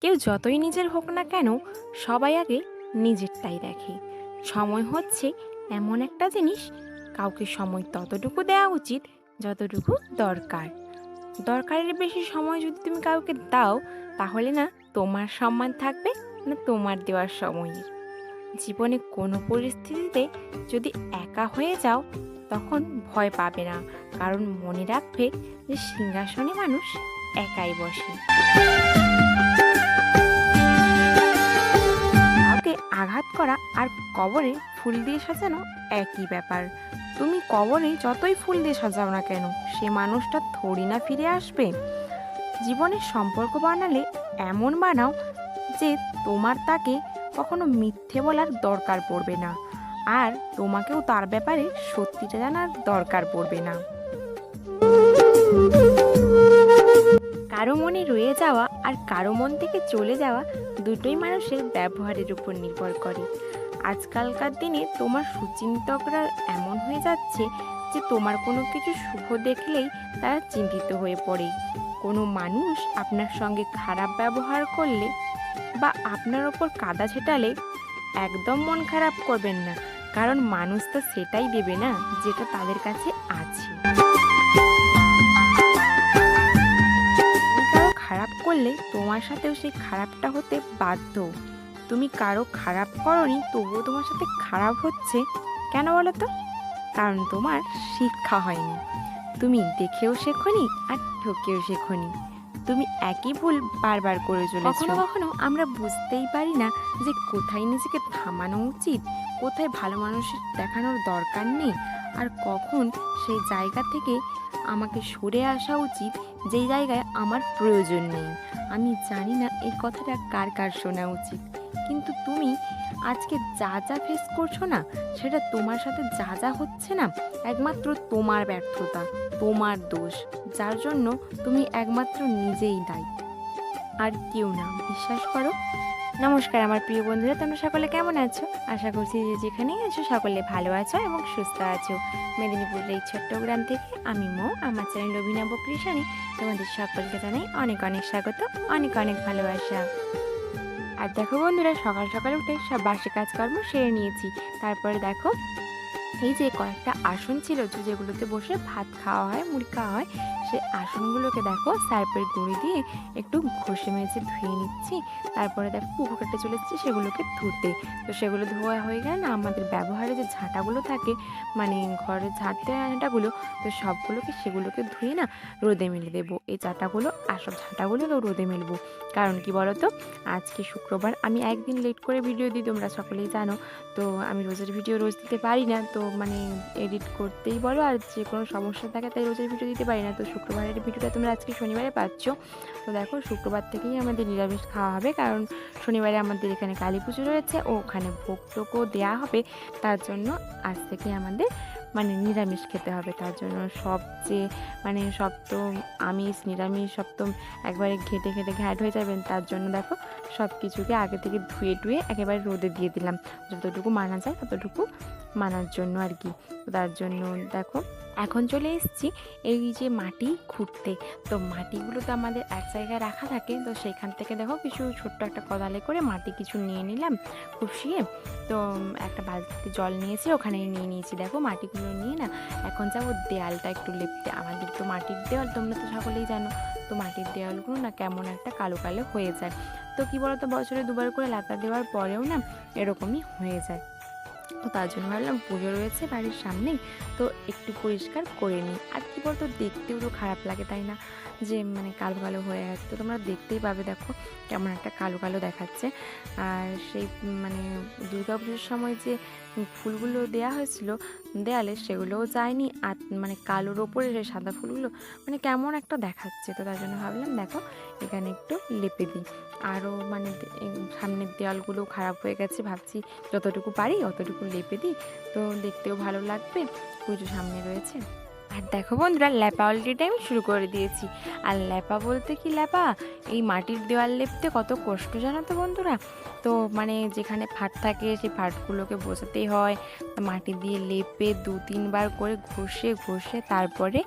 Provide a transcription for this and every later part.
কেউ যতই নিজের হোক না কেন, সবাই আগে নিজেরটাই দেখে। সময় হচ্ছে এমন একটা জিনিস, কাউকে সময় ততটুকু দেওয়া উচিত যতটুকু দরকার। দরকারের বেশি সময় যদি তুমি কাউকে দাও, তাহলে না তোমার সম্মান থাকবে না তোমার দেওয়ার সময়ের জীবনে কোনো পরিস্থিতিতে যদি একা হয়ে যাও, তখন ভয় পাবে না। কারণ মনে রাখবে যে সিংহাসনে মানুষ একাই বসে। কাউকে আঘাত করা আর কবরে ফুল দিয়ে সাজানো একই ব্যাপার। তুমি কবরে যতই ফুল দিয়ে সাজাও না কেন, সে মানুষটা থোড়ি না ফিরে আসবে। জীবনের সম্পর্ক বানালে এমন বানাও যে তোমার তাকে কখনো মিথ্যে বলার দরকার পড়বে না, আর তোমাকেও তার ব্যাপারে সত্যিটা জানার দরকার পড়বে না। কারও মনে রয়ে যাওয়া আর কারও মন থেকে চলে যাওয়া দুটোই মানুষের ব্যবহারের উপর নির্ভর করে। আজকালকার দিনে তোমার সুচিন্তকরা এমন হয়ে যাচ্ছে যে তোমার কোনো কিছু শুভ দেখলেই তারা চিন্তিত হয়ে পড়ে। কোনো মানুষ আপনার সঙ্গে খারাপ ব্যবহার করলে বা আপনার ওপর কাদা ছেটালে একদম মন খারাপ করবেন না। কারণ মানুষ তো সেটাই দেবে না যেটা তাদের কাছে আছে। তোমার সাথেও সেই খারাপটা হতে বাধ্য। তুমি কারও খারাপ করনি, তবুও তোমার সাথে খারাপ হচ্ছে। কেন বলো তো? কারণ তোমার শিক্ষা হয়নি। তুমি দেখেও শেখনি আর ঠকেও শেখনি। তুমি একই ভুল বারবার করে চলেছো। কখনো কখনো আমরা বুঝতেই পারি না যে কোথায় নিজেকে থামানো উচিত, কোথায় ভালো মানুষের দেখানোর দরকার নেই। আর কখন সেই জায়গা থেকে আমাকে সরে আসা উচিত, যেই জায়গায় আমার প্রয়োজন নেই। আমি জানি না এই কথাটা কার কার শোনা উচিত। কিন্তু তুমি আজকে যা যা ফেস করছ না, সেটা তোমার সাথে যা যা হচ্ছে না, একমাত্র তোমার ব্যর্থতা, তোমার দোষ, যার জন্য তুমি একমাত্র নিজেই দায়ী। আর কেউ না, বিশ্বাস করো। নমস্কার আমার প্রিয় বন্ধুরা, তোমরা সকলে কেমন আছো? আশা করছি যে যেখানেই আছো, সকলে ভালো আছো এবং সুস্থ আছো। মেদিনীপুরের এই ছোট্ট গ্রাম থেকে আমি মো, আমার চ্যানেল অভিনব কৃষাণী তোমাদের সকলকে জানাই অনেক অনেক স্বাগত, অনেক অনেক ভালোবাসা। আর দেখো বন্ধুরা, সকাল সকাল উঠে সব বাসে কাজকর্ম সেরে নিয়েছি। তারপরে দেখো, এই যে কয়েকটা আসন ছিল যেগুলোতে বসে ভাত খাওয়া হয়, মুড়ি খাওয়া হয় সেই আসনগুলোকে দেখো, সার্পের গুঁড়ি দিয়ে একটু ঘষে মেজে ধুয়ে নিচ্ছি। তারপরে দেখো পুকুর কাটে চলে এসেছি সেগুলোকে ধুতে। তো সেগুলো ধোয়া হয়ে গেলে না আমাদের ব্যবহারে যে ঝাঁটাগুলো থাকে মানে ঘরে ঝাঁটতে ঝাঁটাগুলো তো সবগুলোকে সেগুলোকে ধুয়ে না রোদে মেলে দেবো। এই চাটাগুলো আর সব ঝাঁটাগুলোকেও রোদে মেলবো। কারণ কি বলো তো আজকে শুক্রবার আমি একদিন লেট করে ভিডিও দিই, তোমরা সকলেই জানো। তো আমি রোজের ভিডিও রোজ দিতে পারি না। তো মানে এডিট করতেই বলো আর যে কোনো সমস্যা থাকে তাই রোজের ভিডিও দিতে পারি না। তো শুক্রবারের ভিডিওটা তোমরা আজকে শনিবারে পাচ্ছ। তো দেখো, শুক্রবার থেকেই আমাদের নিরামিষ খাওয়া হবে, কারণ শনিবারে আমাদের এখানে কালী পুজো রয়েছে, ও ওখানে ভোগ টোকও দেওয়া হবে। তার জন্য আজ থেকে আমাদের মানে নিরামিষ খেতে হবে। তার জন্য সব যে মানে সব তো আমিষ, নিরামিষ সব তো একবারে ঘেটে ঘেটে ঘ্যাট হয়ে যাবেন। তার জন্য দেখো সব কিছুকে আগে থেকে ধুয়ে টুয়ে একেবারে রোদে দিয়ে দিলাম। যতটুকু মানা যায় ততটুকু মানার জন্য আর কি। তার জন্য দেখো এখন চলে এসেছি এই যে মাটি খুঁড়তে। তো মাটিগুলো তো আমাদের এক জায়গায় রাখা থাকে, তো সেখান থেকে দেখো কিছু ছোট্ট একটা কদালে করে মাটি কিছু নিয়ে নিলাম খুশিয়ে। তো একটা বালতিতে জল নিয়েছি, ওখানে নিয়ে নিয়েছি। দেখো মাটিগুলো নিয়ে না এখন যাব দেয়ালটা একটু লেপতে। আমাদের তো মাটির দেওয়াল তোমরা তো সকলেই জানো, তো মাটির দেওয়ালগুলো না কেমন একটা কালো কালো হয়ে যায়। তো কী বলতো, বছরে দুবার করে লাতা দেওয়ার পরেও না এরকমই হয়ে যায়। তো তার জন্য ভাবলাম পুজো রয়েছে বাড়ির সামনেই, তো একটু পরিষ্কার করে নিই। আর কী বলতো, দেখতেও তো খারাপ লাগে, তাই না? যে মানে কালো কালো হয়ে গেছে তো তোমরা দেখতেই পাবে, দেখো কেমন একটা কালো কালো দেখাচ্ছে। আর সেই মানে দুর্গা পুজোর সময় যে ফুলগুলো দেওয়া হয়েছিল, দেয়ালে সেগুলোও যায়নি। আর মানে কালোর ওপরে সেই সাদা ফুলগুলো মানে কেমন একটা দেখাচ্ছে, তো তার জন্য ভাবলাম, দেখো এখানে একটু লেপে দিই। আরও মানে সামনের দেওয়ালগুলো খারাপ হয়ে গেছে, ভাবছি যতটুকু পারি অতটুকু লেপে দিই। তো দেখতেও ভালো লাগবে, পুজো সামনে রয়েছে। আর দেখো বন্ধুরা, ল্যাপা অলরেডি আমি শুরু করে দিয়েছি। আর ল্যাপা বলতে কি ল্যাপা? এই মাটির দেওয়াল লেপতে কত কষ্ট জানো তো বন্ধুরা? তো মানে যেখানে ফাট থাকে সেই ফাটগুলোকে বোঝাতেই হয়। মাটি দিয়ে লেপে দু তিনবার করে ঘষে ঘষে তারপরে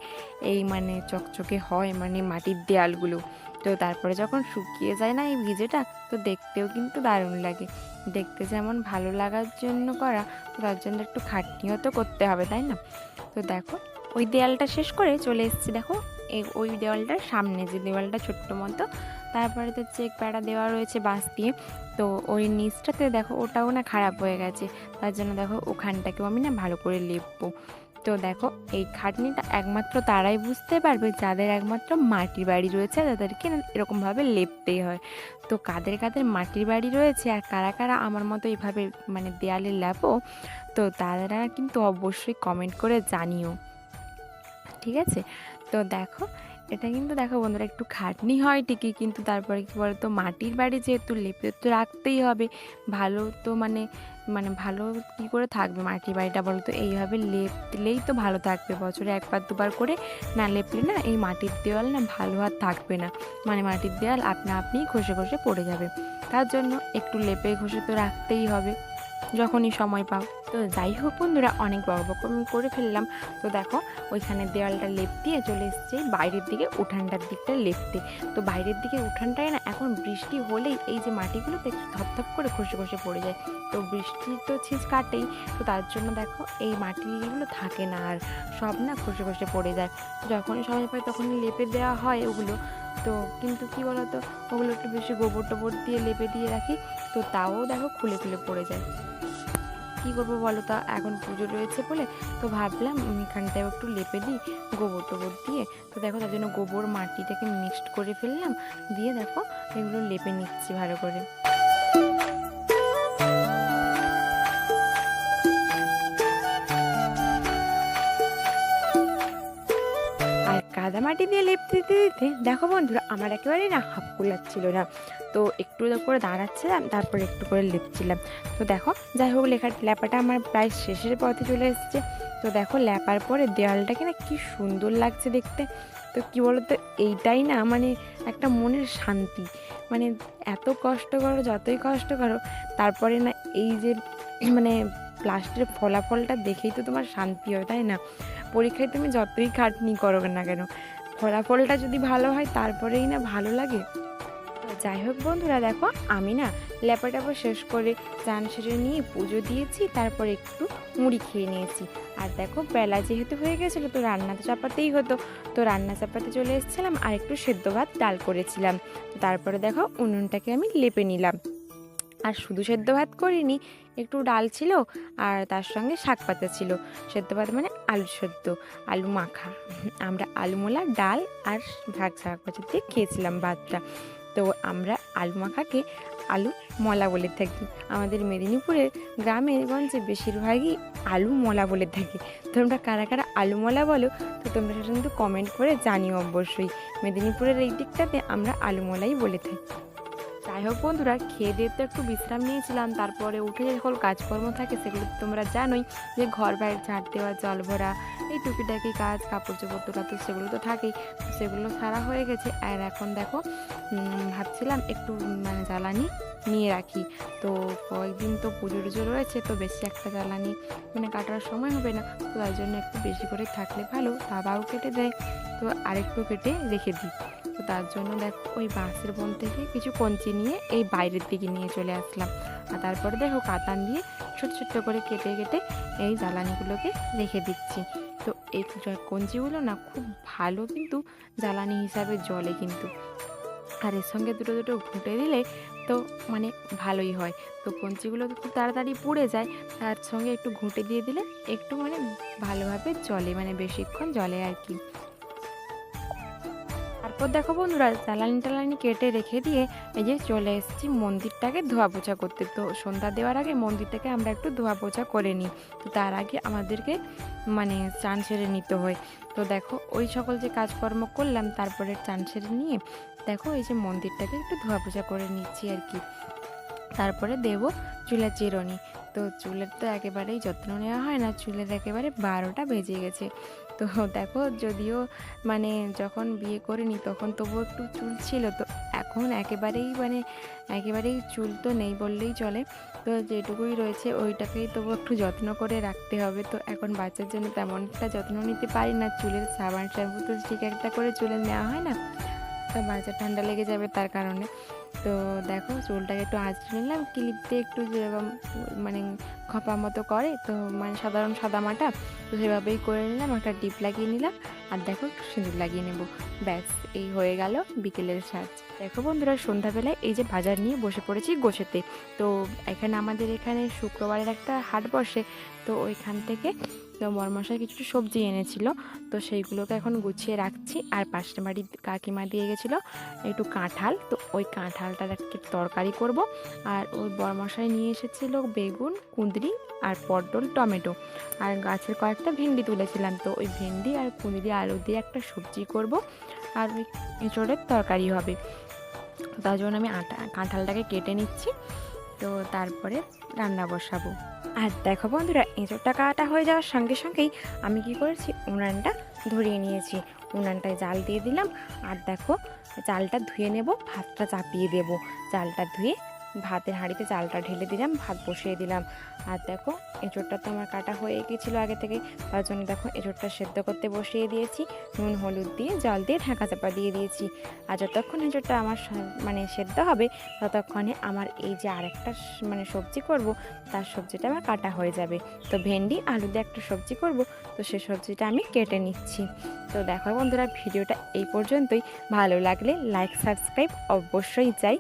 এই মানে চকচকে হয় মানে মাটির দেয়ালগুলো। তো তারপরে যখন শুকিয়ে যায় না এই ভিজেটা, তো দেখতেও কিন্তু দারুণ লাগে। দেখতে যেমন ভালো লাগার জন্য করা, তো তার জন্য একটু খাটনিও তো করতে হবে, তাই না? তো দেখো, ওই দেয়ালটা শেষ করে চলে এসেছি, দেখো এই ওই দেওয়ালটার সামনে যে দেওয়ালটা ছোট্ট মতো, তারপরে তো চেক প্যাড়া দেওয়া রয়েছে বাঁশ দিয়ে, তো ওই নিচটাতে দেখো ওটাও না খারাপ হয়ে গেছে, তার জন্য দেখো ওখানটাকেও আমি না ভালো করে লেপবো। তো দেখো, এই খাটনিটা একমাত্র তারাই বুঝতে পারবে যাদের একমাত্র মাটির বাড়ি রয়েছে, তাদেরকে এরকমভাবে লেপতেই হয়। তো কাদের কাদের মাটির বাড়ি রয়েছে আর কারা কারা আমার মতো এভাবে মানে দেয়ালে লেপো, তো তারা কিন্তু অবশ্যই কমেন্ট করে জানিও। ঠিক আছে? তো দেখো এটা কিন্তু দেখো বন্ধুরা, একটু খাটনি হয় ঠিকই, কিন্তু তারপরে কি বলতো, মাটির বাড়ি যেহেতু লেপে তো রাখতেই হবে। ভালো তো মানে মানে ভালো কি করে থাকবে মাটির বাড়িটা বলো তো এইভাবে লেপ দিলেই তো ভালো থাকবে। বছরে একবার দুবার করে না লেপলে না এই মাটির দেওয়াল না ভালো আর থাকবে না। মানে মাটির দেওয়াল আপনা আপনিই ঘষে ঘষে পড়ে যাবে। তার জন্য একটু লেপে ঘষে তো রাখতেই হবে। যখনই সময় পাও। তো যাই হোক বন্ধুরা, অনেক বড় বড় করে ফেললাম। তো দেখো, ওইখানে দেওয়ালটা লেপ দিয়ে চলে এসছে। বাইরের দিকে উঠানটার দিকটা লেপতে। তো বাইরের দিকে উঠানটায় না এখন বৃষ্টি হলেই এই যে মাটিগুলো তো একটু ধপধপ করে খসে খসে পড়ে যায়। তো বৃষ্টি তো ছিঁচ কাটেই। তো তার জন্য দেখো, এই মাটিগুলো থাকে না আর সব না খসে খসে পড়ে যায়। যখনই সময় পাই তখনই লেপে দেওয়া হয় ওগুলো। তো কিন্তু কি বলতো, ওগুলো একটু বেশি গোবর টোবর দিয়ে লেপে দিয়ে রাখি, তো তাও দেখো খুলে খুলে পড়ে যায়। কি করব বলো তো, এখন পুজো রয়েছে বলে, তো ভাবলাম এখানটাও একটু লেপে দিই, গোবর টোবর দিয়ে। তো দেখো তার জন্য গোবর মাটিটাকে মিক্সড করে ফেললাম, দিয়ে দেখো এগুলো লেপে নিচ্ছি ভালো করে। কাদা দিয়ে লেপ দিতে দিতে দেখো বন্ধুরা, আমার একেবারেই না হাফ কুলাচ্ছিল না। তো একটু করে দাঁড়াচ্ছিলাম, তারপর একটু করে লিখছিলাম তো দেখো, যাই হোক, লেখার লেপাটা আমার প্রায় শেষের পথে চলে এসেছে। তো দেখো লেপার পরে দেওয়ালটাকে না কি সুন্দর লাগছে দেখতে। তো কি বলতো, এইটাই না মানে একটা মনের শান্তি। মানে এত কষ্ট করো, যতই কষ্ট করো, তারপরে না এই যে মানে লাস্টের ফলাফলটা দেখেই তো তোমার শান্তি হয়, তাই না? পরীক্ষায় তুমি যতই খাটনি করো না কেন ফলাফলটা যদি ভালো হয়, তারপরেই না ভালো লাগে। যাই হোক বন্ধুরা, দেখো আমি না ল্যাপাটাপা শেষ করে চান সেরে নিয়ে পুজো দিয়েছি, তারপর একটু মুড়ি খেয়ে নিয়েছি। আর দেখো বেলা যেহেতু হয়ে গেছিল, তো রান্না তো চাপাতেই হতো। তো রান্না চাপাতে চলে এসেছিলাম আর একটু সেদ্ধ ভাত, ডাল করেছিলাম। তারপরে দেখো উনুনটাকে আমি লেপে নিলাম। আর শুধু সেদ্ধ ভাত করিনি, একটু ডাল ছিল আর তার সঙ্গে শাক পাতা ছিল। সেদ্ধ ভাত মানে আলু সেদ্ধ, আলু মাখা। আমরা আলু মোলা, ডাল আর ভাগ শাক পাতা দিয়ে খেয়েছিলাম ভাতটা। তো আমরা আলু মাখাকে আলু মলা বলে থাকি। আমাদের মেদিনীপুরের গ্রামে গঞ্জে বেশিরভাগই আলু মলা বলে থাকি। তোমরা কারা কারা আলু মলা বলো, তো তোমরা সেটা কিন্তু কমেন্ট করে জানিও অবশ্যই। মেদিনীপুরের এই দিকটাতে আমরা আলু মলাই বলে থাকি। হোক বন্ধুরা, খেয়ে দিয়ে তো একটু বিশ্রাম নিয়েছিলাম, তারপরে উঠে যে সকল কাজকর্ম থাকে সেগুলো তোমরা জানোই, যে ঘর বাইরে ঝাড় দেওয়া, জল ভরা, এই টুকিটাকি কাজ, কাপড় চোপড় তোলা তো সেগুলো তো থাকেই সেগুলো সারা হয়ে গেছে। আর এখন দেখো ভাবছিলাম একটু মানে জ্বালানি নিয়ে রাখি। তো কয়েকদিন তো পুজো টুজো রয়েছে, তো বেশি একটা জ্বালানি মানে কাটার সময় হবে না, তো তার জন্য একটু বেশি করে থাকলে ভালো বাবাও কেটে দেয়। তো আরেকটু কেটে রেখে দিই। তো তার জন্য দেখো, ওই বাঁশের বন থেকে কিছু কঞ্চি নিয়ে এই বাইরের দিকে নিয়ে চলে আসলাম। আর তারপরে দেখো কাতান দিয়ে ছোট ছোট করে কেটে কেটে এই জ্বালানিগুলোকে রেখে দিচ্ছি। তো এই কঞ্চিগুলো না খুব ভালো কিন্তু জ্বালানি হিসাবে জলে কিন্তু। আর এর সঙ্গে দুটো দুটো ঘুঁটে দিলে তো মানে ভালোই হয়। তো কঞ্চিগুলো খুব তাড়াতাড়ি পুড়ে যায়, তার সঙ্গে একটু ঘুঁটে দিয়ে দিলে একটু মানে ভালোভাবে জলে মানে বেশিক্ষণ জলে আর কি। তারপর দেখো বন্ধুরা জ্বালানি টালানি কেটে রেখে দিয়ে এই যে চলে এসেছি মন্দিরটাকে ধোয়া পোছা করতে। তো সন্ধ্যা দেওয়ার আগে মন্দিরটাকে আমরা একটু ধোয়া পোছা করে নিই। তো তার আগে আমাদেরকে মানে চান সেরে নিতে হয়। তো দেখো, ওই সকল যে কাজকর্ম করলাম, তারপরে চান সেরে নিয়ে দেখো এই যে মন্দিরটাকে একটু ধোয়া পোছা করে নিচ্ছি আর কি। তারপরে দেবো চুলের চিরনি। তো চুলের তো একেবারেই যত্ন নেওয়া হয় না, চুলের একেবারে বারোটা বেজে গেছে। তো দেখো যদিও মানে যখন বিয়ে করিনি তখন তবু একটু চুল ছিল, তো এখন একেবারেই মানে একেবারেই চুল তো নেই বললেই চলে। তো যেটুকুই রয়েছে ওইটাকেই তবু একটু যত্ন করে রাখতে হবে। তো এখন বাচ্চার জন্য তেমন একটা যত্ন নিতে পারি না, চুলের সাবান শ্যাম্পু তো ঠিক একটা করে চুলে নেওয়া হয় না। তো বাচ্চা ঠান্ডা লেগে যাবে তার কারণে। তো দেখো চুলটাকে একটু আঁচড়ে নিলাম ক্লিপ দিয়ে একটু যেরকম মানে খপা মতো করে, তো মানে সাধারণ সাদা মাটা, তো সেভাবেই করে নিলাম, একটা ডিপ লাগিয়ে নিলাম, আর দেখো সিঁদুর লাগিয়ে নেব। ব্যাস, এই হয়ে গেল বিকেলের সাজ। দেখো বন্ধুরা, সন্ধ্যাবেলায় এই যে বাজার নিয়ে বসে পড়েছি গোছেতে, তো এখানে আমাদের এখানে শুক্রবারের একটা হাট বসে, তো ওইখান থেকে তো বরমশাই কিছু সবজি এনেছিল। তো সেইগুলোকে এখন গুছিয়ে রাখছি। আর পাশের বাড়ির কাকিমা দিয়ে গেছিল একটু কাঁঠাল। তো ওই কাঁঠালটার একটু তরকারি করব। আর ওই বরমশাই নিয়ে এসেছিল বেগুন, কুঁদরি আর পটল, টমেটো। আর গাছের কয়েকটা ভেন্ডি তুলেছিলাম। তো ওই ভেন্ডি আর কুঁদরি আলু দিয়ে একটা সবজি করব। আর ওই এঁচড়ের তরকারি হবে। তার জন্য আমি আটা কাঁঠালটাকে কেটে নিচ্ছি। তো তারপরে রান্না বসাবো। আর দেখো বন্ধুরা এঁচোরটা কাটা হয়ে যাওয়ার সঙ্গে সঙ্গেই আমি কি করেছি, উনানটা ধরিয়ে নিয়েছি। উনানটায় জাল দিয়ে দিলাম। আর দেখো চালটা ধুয়ে নেব, ভাতটা চাপিয়ে দেব। চালটা ধুয়ে ভাতের হাঁড়িতে চালটা ঢেলে দিলাম, ভাত বসিয়ে দিলাম। আর দেখো, এঁচড়টা তো আমার কাটা হয়ে গেছিল আগে থেকে, তার জন্য দেখো এঁচড়টা সেদ্ধ করতে বসিয়ে দিয়েছি, নুন, হলুদ দিয়ে জল দিয়ে ঢাকা চাপা দিয়ে দিয়েছি। আর যতক্ষণ এঁচড়টা আমার মানে সেদ্ধ হবে, ততক্ষণে আমার এই যে আরেকটা স- মানে সবজি করব, তার সবজিটা আমার কাটা হয়ে যাবে। তো ভেন্ডি, আলু দিয়ে একটা সবজি করব, তো সেই সবজিটা আমি কেটে নিচ্ছি। তো দেখো বন্ধুরা, ভিডিওটা এই পর্যন্তই। ভালো লাগলে লাইক, সাবস্ক্রাইব অবশ্যই চাই।